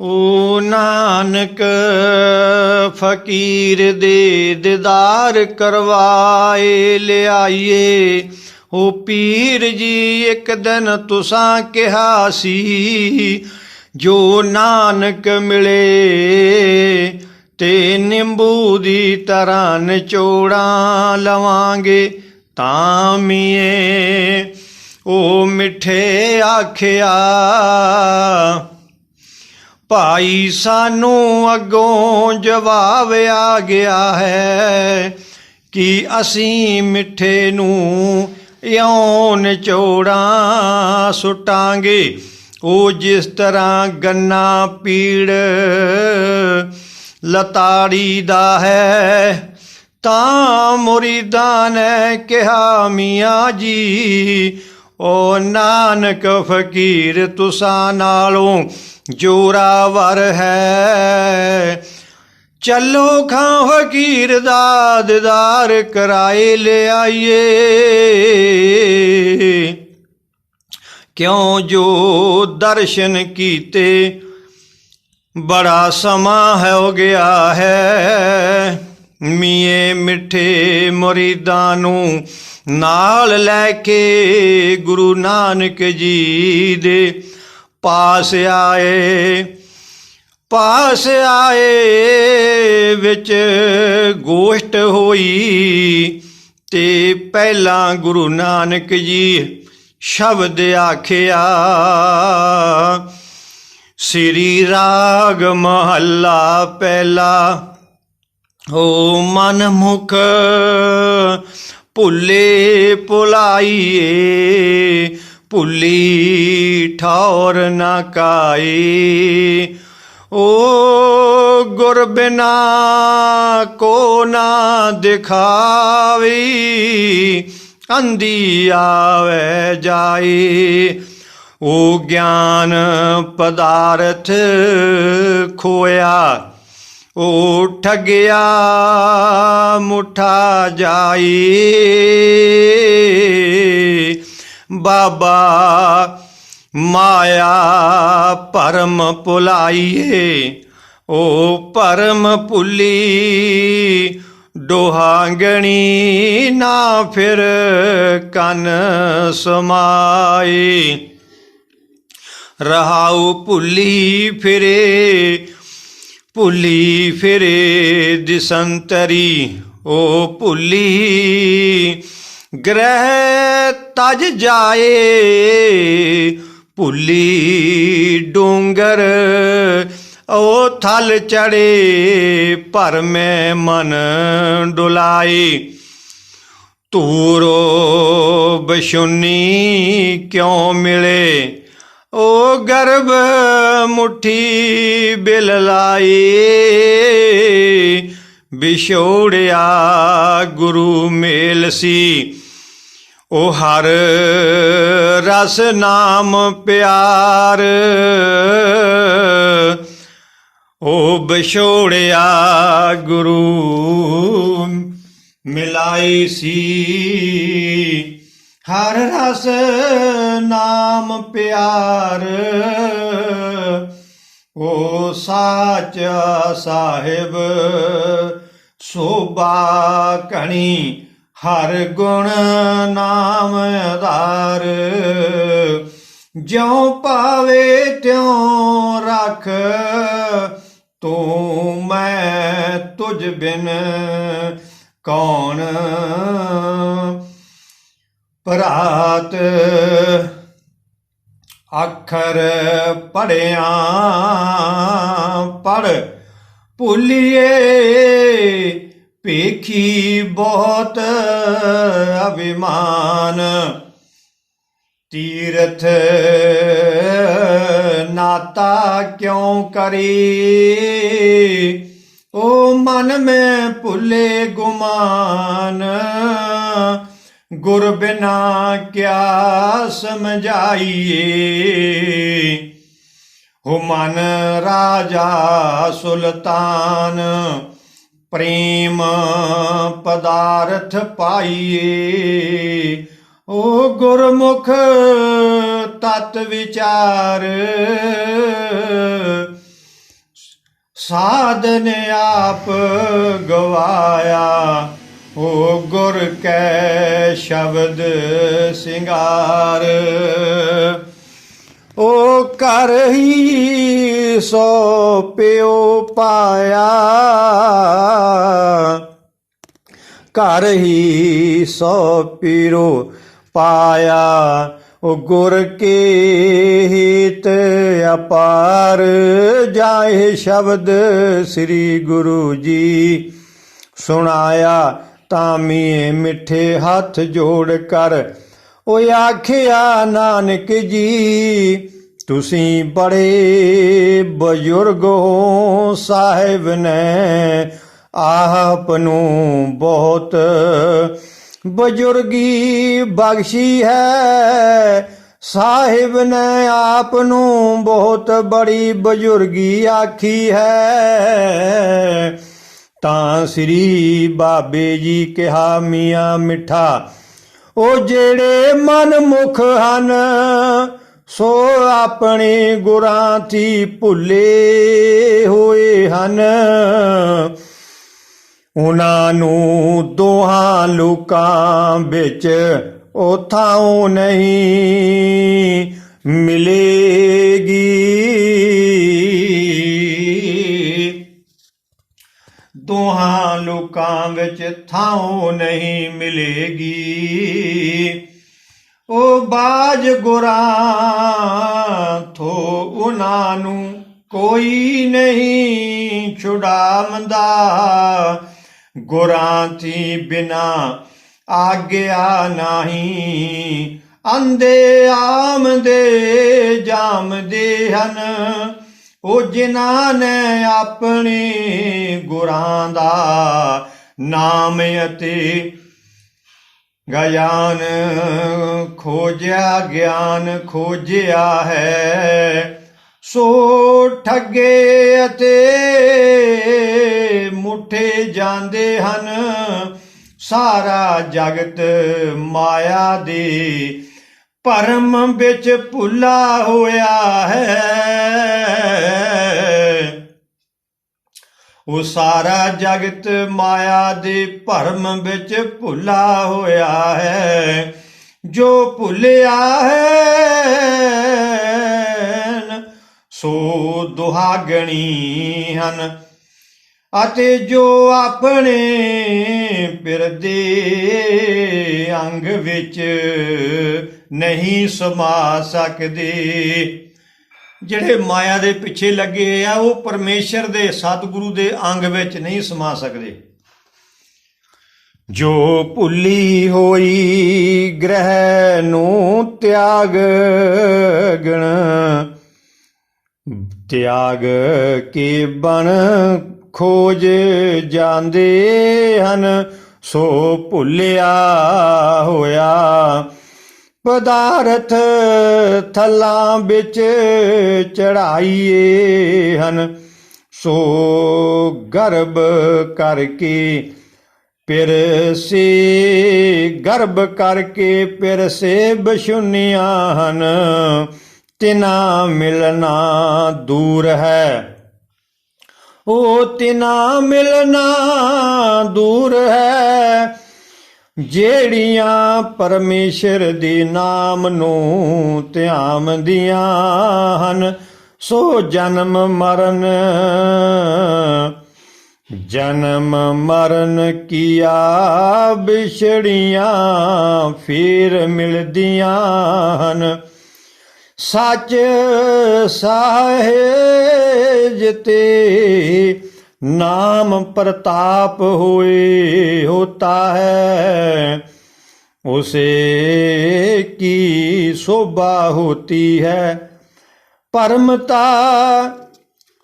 ਓ ਨਾਨਕ, ਫਕੀਰ ਦੇ ਦਿਦਾਰ ਕਰਵਾਏ, ਲਿਆਈਏ। ਓ ਪੀਰ ਜੀ, ਇੱਕ ਦਿਨ ਤੁਸਾਂ ਕਿਹਾ ਸੀ, ਜੋ ਨਾਨਕ ਮਿਲੇ, ਤੇ ਨਿੰਬੂ ਦੀ ਤਰ੍ਹਾਂ ਨਿਚੋੜਾਂ ਲਵਾਂਗੇ, ਤਾਂ ਮੀਏ। ਓ ਮਿੱਠੇ ਆਖਿਆ ਭਾਈ ਸਾਨੂੰ ਅੱਗੋਂ ਜਵਾਬ ਆ ਗਿਆ ਹੈ ਕਿ ਅਸੀਂ ਮਿੱਠੇ ਨੂੰ ਇਉਂ ਨਿਚੋੜਾਂ ਸੁਟਾਂਗੇ। ਉਹ ਜਿਸ ਤਰ੍ਹਾਂ ਗੰਨਾ ਪੀੜ ਲਤਾੜੀ ਦਾ ਹੈ, ਤਾਂ ਮੁਰੀਦਾਂ ਨੇ ਕਿਹਾ, ਮੀਆਂ ਜੀ ਓ ਨਾਨਕ ਫਕੀਰ, ਤੁਸਾਂ ਨਾਲੋਂ ਜੋਰਾਵਰ ਹੈ। ਚੱਲੋ ਖਾਂ ਫਕੀਰ ਦਾ ਦਿਦਾਰ ਕਰਾਏ ਲਿਆਈਏ। ਕਿਉਂ ਜੋ ਦਰਸ਼ਨ ਕੀਤੇ, ਬੜਾ ਸਮਾਂ ਹੋ ਗਿਆ ਹੈ। ਮੀਏ ਮਿੱਠੇ ਮੁਰੀਦਾਂ ਨੂੰ ਨਾਲ ਲੈ ਕੇ ਗੁਰੂ ਨਾਨਕ ਜੀ ਦੇ ਪਾਸ ਆਏ। ਪਾਸ ਆਏ ਵਿੱਚ ਗੋਸ਼ਟ ਹੋਈ ਤੇ ਪਹਿਲਾਂ ਗੁਰੂ ਨਾਨਕ ਜੀ ਸ਼ਬਦ ਆਖਿਆ, ਸ੍ਰੀ ਰਾਗ ਮਹੱਲਾ ਪਹਿਲਾ ਹੋ ਮਨ ਮੁਖ ਭੁੱਲੇ ਭੁਲਾਈਏ, ਭੁੱਲੀ ਠੌਰ ਨਾ ਕਾਈ ਓ ਗੁਰ ਬਿਨਾ ਕੋ ਨਾ ਦਿਖਾਵੀ, ਅੰਧੀ ਆਵੇ ਜਾਈ ਓ ਗਿਆਨ ਪਦਾਰਥ ਖੋਇਆ ਓ ਠਗਿਆ ਮੁਠਾ ਜਾਈ। ਬਾਬਾ ਮਾਇਆ ਪਰਮ ਭੁਲਾਈਏ, ਓ ਪਰਮ ਭੁੱਲੀ ਡੋਹਾਂਗਣੀ ਨਾ ਫਿਰ ਕੰਨ ਸਮਾਈ। ਰਹਾਉ ਭੁੱਲੀ ਫਿਰੇ ਭੁੱਲੀ ਫਿਰੇ ਦਿਸੰਤਰੀ, ਓ ਭੁੱਲੀ। ਗ੍ਰਹਿ ਤਜ ਜਾਏ, ਭੁੱਲੀ ਡੂੰਗਰ, ਓ ਥਲ ਚੜੇ ਪਰ ਮੈਂ ਮਨ ਡੁਲਾਈ ਤੂਰੋ ਬਸ਼ੁਨੀ ਕਿਉ ਮਿਲੇ? ਓ ਗਰਭ ਮੁਠੀ ਬਿਲ ਲਾਈ, ਵਿਛੋੜਿਆ ਗੁਰੂ ਮੇਲ ਸੀ। ਓ ਹਰ ਰਸ ਨਾਮ ਪਿਆਰ, ਓ ਵਿਛੋੜਿਆ ਗੁਰੂ ਮਿਲਾਈ ਸੀ। ਹਰ ਰਸ ਨਾਮ ਪਿਆਰ। ਓ ਸਾਚਾ ਸਾਹਿਬ, ਸੋਭਾ ਕਣੀ, ਹਰ ਗੁਣ ਨਾਮ ਆਧਾਰ। ਜਿਉ ਪਾਵੇ ਤਿਉ ਰੱਖ, ਤੂੰ ਮੈਂ ਤੁਝ ਬਿਨ ਕੌਣ ਪਰਾਤ ਅੱਖਰ ਪੜਿਆ, ਪੜ ਭੁੱਲੀਏ ਪੇਖੀ ਬਹੁਤ ਅਭਿਮਾਨ। ਤੀਰਥ ਨਾਤਾ ਕਿਉ ਕਰੀ? ਓ ਮਨ ਮੈਂ ਭੁੱਲੇ ਗੁਮਾਨ। ਗੁਰ ਬਿਨਾ ਕਿਆ ਸਮਝਾਈਏ? ਹੋ ਮਨ ਰਾਜਾ ਸੁਲਤਾਨ, ਪ੍ਰੇਮ ਪਦਾਰਥ ਪਾਈਏ। ਓ ਗੁਰਮੁਖ ਤਤ ਵਿਚਾਰ, ਸਾਧਨ ਆਪ ਗਵਾਇਆ। ਓ ਗੁਰ ਕੈ ਸ਼ਬਦ ਸਿੰਗਾਰ। ਓ ਕਰ ਹੀ ਸੋ ਪਿਓ ਪਾਇਆ। ਕਰ ਹੀ ਸੋ ਪੀਰੋ ਪਾਇਆ। ਓ ਗੁਰ ਕੇ ਹਿਤ ਅਪਾਰ ਜਾਏ ਸ਼ਬਦ ਸ੍ਰੀ ਗੁਰੂ ਜੀ ਸੁਣਾਇਆ। ਤਾਮੀ ਮਿੱਠੇ ਹੱਥ ਜੋੜ ਕਰ। ਓਏ ਆਖਿਆ, ਨਾਨਕ ਜੀ, ਤੁਸੀਂ ਬੜੇ ਬਜ਼ੁਰਗ ਹੋ ਸਾਹਿਬ ਨੇ। ਆਪ ਨੂੰ ਬਹੁਤ ਬਜ਼ੁਰਗੀ ਬਖਸ਼ੀ ਹੈ। ਸਾਹਿਬ ਨੇ ਆਪ ਨੂੰ ਬਹੁਤ ਬੜੀ ਬਜ਼ੁਰਗੀ ਆਖੀ ਹੈ। ਤਾਂ ਸ੍ਰੀ ਬਾਬੇ ਜੀ ਕਿਹਾ, ਮੀਆਂ ਮਿੱਠਾ ਉਹ ਜਿਹੜੇ ਮਨ ਮੁਖ ਹਨ, ਸੋ ਆਪਣੇ ਗੁਰਾਂ ਦੀ ਭੁੱਲੇ ਹੋਏ ਹਨ। ਉਹਨਾਂ ਨੂੰ ਦੋਹਾਂ ਲੋਕਾਂ ਵਿੱਚ ਉਹ ਨਹੀਂ ਮਿਲੇਗੀ। ਦੋਹਾਂ ਲੋਕਾਂ ਵਿੱਚ ਥਾਂ ਨਹੀਂ ਮਿਲੇਗੀ। ਉਹ ਬਾਜ ਗੁਰਾਂ, ਥੋ ਉਹਨਾਂ ਨੂੰ ਕੋਈ ਨਹੀਂ ਛੁਡਾਵੰਦਾ। ਗੁਰਾਂ ਦੀ ਬਿਨਾ ਆਗਿਆ ਨਹੀਂ ਅੰਦੇ ਆਮਦੇ ਜਾਮਦੇ ਹਨ। ਉਹ ਜਿਨ੍ਹਾਂ ਨੇ ਆਪਣੇ ਗੁਰਾਂ ਦਾ ਨਾਮ ਅਤੇ ਗਿਆਨ ਖੋਜਿਆ ਗਿਆਨ ਖੋਜਿਆ ਹੈ, ਸੋ ਠੱਗੇ ਅਤੇ ਮੁੱਠੇ ਜਾਂਦੇ ਹਨ। ਸਾਰਾ ਜਗਤ ਮਾਇਆ ਦੇ ਭਰਮ ਵਿੱਚ ਭੁੱਲਾ ਹੋਇਆ ਹੈ। ਉਹ ਸਾਰਾ ਜਗਤ ਮਾਇਆ ਦੇ ਭਰਮ ਵਿੱਚ ਭੁੱਲਾ ਹੋਇਆ ਹੈ। ਜੋ ਭੁੱਲਿਆ ਹੈ ਸੋ ਦੁਹਾਗਣੀ ਹਨ। ਅਤੇ ਜੋ ਆਪਣੇ ਪਿਰਦੇ ਅੰਗ ਵਿੱਚ ਨਹੀਂ ਸਮਾ ਸਕਦੇ ਜਿਹੜੇ ਮਾਇਆ ਦੇ ਪਿੱਛੇ ਲੱਗੇ ਆ, ਉਹ ਪਰਮੇਸ਼ਰ ਦੇ ਸਤਿਗੁਰੂ ਦੇ ਅੰਗ ਵਿੱਚ ਨਹੀਂ ਸਮਾ ਸਕਦੇ। ਜੋ ਭੁੱਲੀ ਹੋਈ ਗ੍ਰਹਿ ਨੂੰ ਤਿਆਗ ਗਣ, ਤਿਆਗ ਕੇ ਬਣ ਖੋਜ ਜਾਂਦੇ ਹਨ। ਸੋ ਭੁੱਲਿਆ ਹੋਇਆ ਪਦਾਰਥ ਥਲਾਂ ਵਿੱਚ ਚੜਾਈਏ ਹਨ। ਸੋ ਗਰਭ ਕਰਕੇ ਪਿਰ ਸੇ ਗਰਭ ਕਰਕੇ ਫਿਰ ਸੇ ਬਸ਼ੁਨੀਆਂ ਹਨ। ਤਿਨਾ ਮਿਲਣਾ ਦੂਰ ਹੈ। ਉਹ ਤਿਨਾ ਮਿਲਣਾ ਦੂਰ ਹੈ। ਜਿਹੜੀਆਂ ਪਰਮੇਸ਼ਰ ਦੇ ਨਾਮ ਨੂੰ ਧਿਆਮਦੀਆਂ ਹਨ, ਸੋ ਜਨਮ ਮਰਨ। ਜਨਮ ਮਰਨ ਕੀਆ ਵਿਛੜੀਆਂ ਫੇਰ ਮਿਲਦੀਆਂ ਹਨ। ਸੱਚ ਸਾਹੇਜ ਤੇ ਨਾਮ ਪ੍ਰਤਾਪ ਹੋਏ ਹੋਤਾ ਹੈ। ਉਸੇ ਕੀ ਸ਼ੋਭਾ ਹੋਤੀ ਹੈ। ਪਰਮਤਾ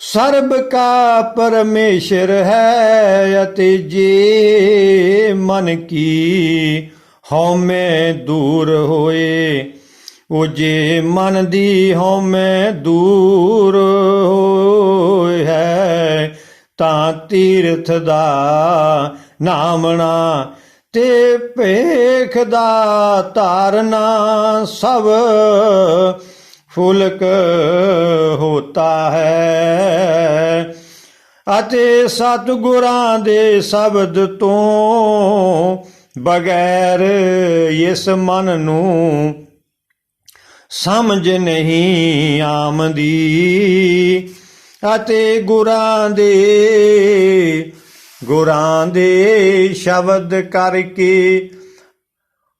ਸਰਬ ਕਾ ਪਰਮੇਸ਼ਰ ਹੈ ਅਤੇ ਜੇ ਮਨ ਕੀ ਹਉਮੈ ਦੂਰ ਹੋਏ, ਉਹ ਜੇ ਮਨ ਦੀ ਹਉਮੈ ਦੂਰ ਹੋਏ ਹੈ। ਤਾਂ ਤੀਰਥ ਦਾ ਨਾਮਣਾ ਤੇ ਭੇਖ ਦਾ ਧਾਰਨਾ ਸਭ ਫੁਲਕ ਹੋਤਾ ਹੈ। ਅਤੇ ਸਤਿਗੁਰਾਂ ਦੇ ਸ਼ਬਦ ਤੋਂ ਬਗੈਰ ਇਸ ਮਨ ਨੂੰ ਸਮਝ ਨਹੀਂ ਆਮਦੀ। ਅਤੇ ਗੁਰਾਂ ਦੇ ਗੁਰਾਂ ਦੇ ਸ਼ਬਦ ਕਰਕੇ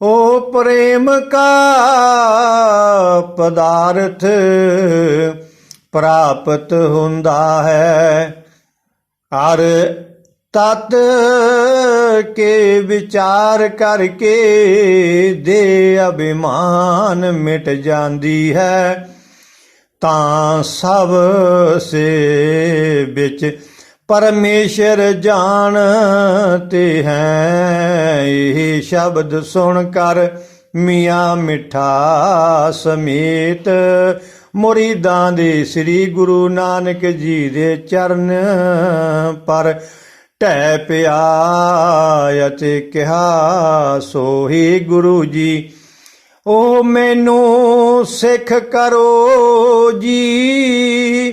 ਉਹ ਪ੍ਰੇਮ ਕਾ ਪਦਾਰਥ ਪ੍ਰਾਪਤ ਹੁੰਦਾ ਹੈ। ਹਰ ਤਤ ਕੇ ਵਿਚਾਰ ਕਰਕੇ ਦੇ ਅਭਿਮਾਨ ਮਿਟ ਜਾਂਦੀ ਹੈ। ਤਾਂ ਸਭ ਸੇ ਵਿੱਚ ਪਰਮੇਸ਼ਰ ਜਾਣਤੇ ਹੈ। ਇਹ ਸ਼ਬਦ ਸੁਣ ਕਰ ਮੀਆਂ ਮਿੱਠਾ ਸਮੇਤ ਮੁਰੀਦਾਂ ਦੇ ਸ੍ਰੀ ਗੁਰੂ ਨਾਨਕ ਜੀ ਦੇ ਚਰਨ ਪਰ ਢਹਿ ਪਿਆ ਅਤੇ ਕਿਹਾ, ਸੋਹੀ ਗੁਰੂ ਜੀ ਉਹ ਮੈਨੂੰ ਸਿੱਖ ਕਰੋ। ਜੀ,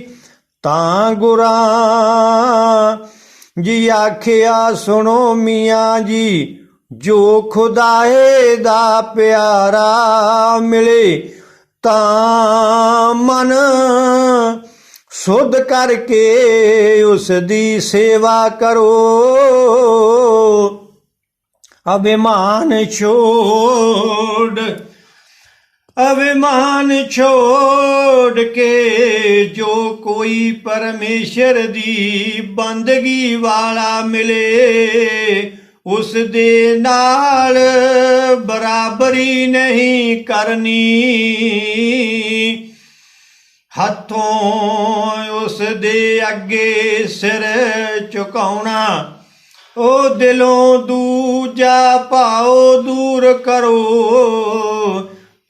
ਤਾਂ ਗੁਰਾਂ ਜੀ ਆਖਿਆ, ਸੁਣੋ ਮੀਆਂ ਜੀ, ਜੋ ਖੁਦਾਏ ਦਾ ਪਿਆਰਾ ਮਿਲੇ, ਤਾਂ ਮਨ ਸੁਧ ਕਰਕੇ ਉਸ ਦੀ ਸੇਵਾ ਕਰੋ। ਅਭਿਮਾਨ ਛੋੜ ਅਭਿਮਾਨ ਛੋੜ ਕੇ ਜੋ ਕੋਈ ਪਰਮੇਸ਼ਰ ਦੀ ਬੰਦਗੀ ਵਾਲਾ ਮਿਲੇ, ਉਸ ਦੇ ਨਾਲ ਬਰਾਬਰੀ ਨਹੀਂ ਕਰਨੀ। ਹੱਥੋਂ ਉਸ ਦੇ ਅੱਗੇ ਸਿਰ ਝੁਕਾਉਣਾ ਉਹ ਦਿਲੋਂ ਦੂਜਾ ਭਾਉ ਦੂਰ ਕਰੋ।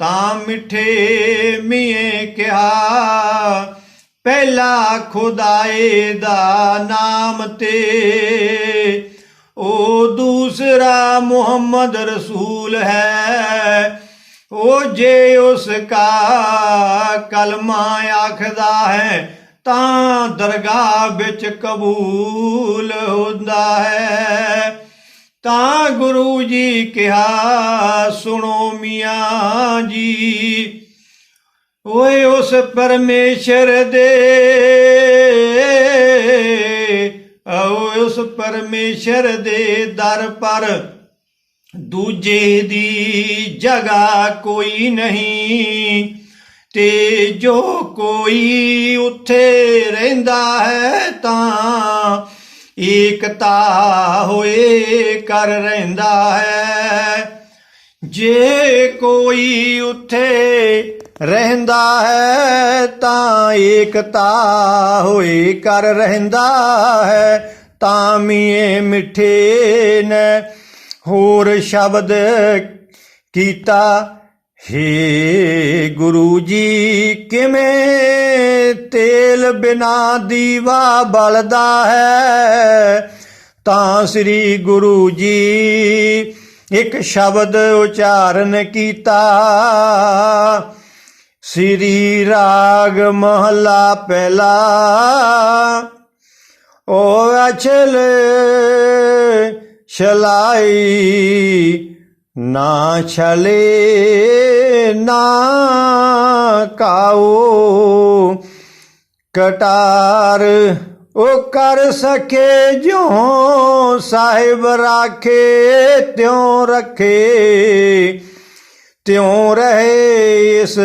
ਤਾਂ ਮਿੱਠੇ ਮੀਏ ਕਿਹਾ, ਪਹਿਲਾ ਖੁਦਾਏ ਦਾ ਨਾਮ ਤੇ। ਉਹ ਦੂਸਰਾ ਮੁਹੰਮਦ ਰਸੂਲ ਹੈ ਉਹ ਜੇ ਉਸ ਕਾ ਕਲਮਾ ਆਖਦਾ ਹੈ, ਤਾਂ ਦਰਗਾਹ ਵਿੱਚ ਕਬੂਲ ਹੁੰਦਾ ਹੈ। ਤਾਂ ਗੁਰੂ ਜੀ ਕਿਹਾ, ਸੁਣੋ ਮੀਆਂ ਜੀ। ਓਏ ਉਸ ਪਰਮੇਸ਼ਰ ਦੇ ਓਏ ਉਸ ਪਰਮੇਸ਼ਰ ਦੇ ਦਰ ਪਰ ਦੂਜੇ ਦੀ ਜਗ੍ਹਾ ਕੋਈ ਨਹੀਂ। ਤੇ ਜੋ ਕੋਈ ਉੱਥੇ ਰਹਿੰਦਾ ਹੈ ਤਾਂ ਏਕਤਾ ਹੋਏ ਕਰ ਰਹਿੰਦਾ ਹੈ। ਜੇ ਕੋਈ ਉੱਥੇ ਰਹਿੰਦਾ ਹੈ, ਤਾਂ ਏਕਤਾ ਹੋਏ ਕਰ ਰਹਿੰਦਾ ਹੈ। ਤਾਂ ਮੀਏ ਮਿੱਠੇ ਨੇ ਹੋਰ ਸ਼ਬਦ ਕੀਤਾ ਹੇ ਗੁਰੂ ਜੀ, ਕਿਵੇਂ ਤੇਲ ਬਿਨਾ ਦੀਵਾ ਬਲਦਾ ਹੈ? ਤਾਂ ਸ੍ਰੀ ਗੁਰੂ ਜੀ ਇੱਕ ਸ਼ਬਦ ਉਚਾਰਨ ਕੀਤਾ। ਸ੍ਰੀ ਰਾਗ ਮਹਲਾ ਪਹਿਲਾ। ਓ ਅਚਲ ਛਲਾਈ ਨਾ ਛਲੇ, ਨਾ ਕਾਓ। ਕਟਾਰ ਉਹ ਕਰ ਸਕੇ ਜੋ ਸਾਹਿਬ ਰਾਖੇ, ਤਿਉ ਰੱਖੇ। ਤਿਉ ਰਹੇ ਇਸ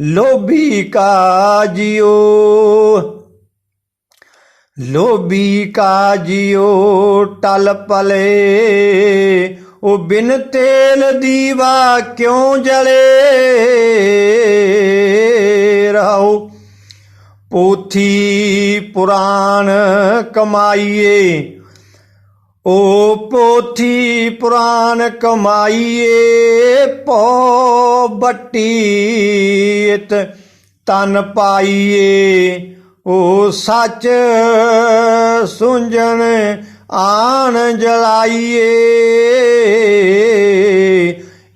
ਲੋਭੀ ਕਾ ਜਿਓ ਲੋਭੀ ਕਾ ਜਿਓ ਟਲ ਪਲੇ। ਉਹ ਬਿਨ ਤੇਲ ਦੀਵਾ ਕਿਉਂ ਜਲੇ? ਰਹੋ ਪੋਥੀ ਪੁਰਾਣ ਕਮਾਈਏ। ਓ ਪੋਥੀ ਪੁਰਾਣ ਕਮਾਈਏ। ਪੋ ਬੱਟੀ ਤਨ ਪਾਈਏ। ਓ ਸੱਚ ਸੁੰਝਣ ਆਣ ਜਲਾਈਏ।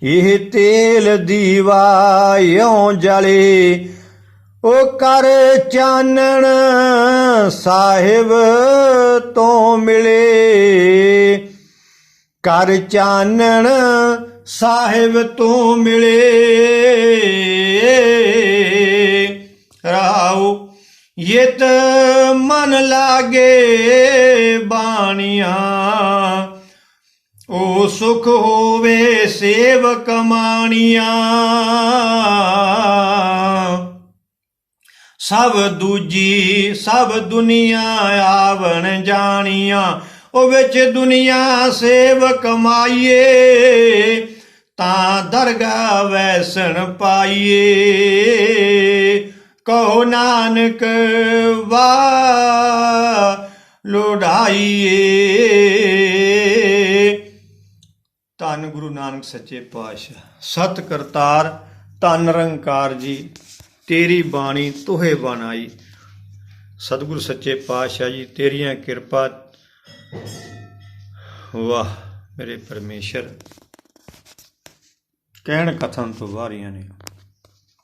ਇਹ ਤੇਲ ਦੀਵਾ ਇਉਂ ਜਲੇ। ਉਹ ਕਰ ਚਾਨਣ ਸਾਹਿਬ ਤੋਂ ਮਿਲੇ। ਕਰ ਚਾਨਣ ਸਾਹਿਬ ਤੋਂ ਮਿਲੇ। ਹੋਵੇ ਸੇਵਕ ਸਭ ਦੂਜੀ, ਸਭ ਦੁਨੀਆ ਆਵਣ ਜਾਣੀਆਂ। ਉਹ ਵਿੱਚ ਦੁਨੀਆ ਸੇਵ ਕਮਾਈਏ ਤਾਂ ਦਰਗਾ ਵੈਸਣ ਪਾਈਏ। ਕਹੋ ਨਾਨਕ ਵਾ ਲੋੜਾਈਏ। ਧੰਨ ਗੁਰੂ ਨਾਨਕ ਸੱਚੇ ਪਾਤਸ਼ਾਹ। ਸਤ ਕਰਤਾਰ, ਧੰਨ ਨਿਰੰਕਾਰ ਜੀ, ਤੇਰੀ ਬਾਣੀ ਤੋਹੇ ਬਣਾਈ। ਸਤਿਗੁਰ ਸੱਚੇ ਪਾਤਸ਼ਾਹ ਜੀ, ਤੇਰੀਆਂ ਕਿਰਪਾ। ਵਾਹ, ਮੇਰੇ ਪਰਮੇਸ਼ਰ। ਕਹਿਣ ਕਥਨ ਤੋਂ ਵਾਰੀਆਂ ਨੇ।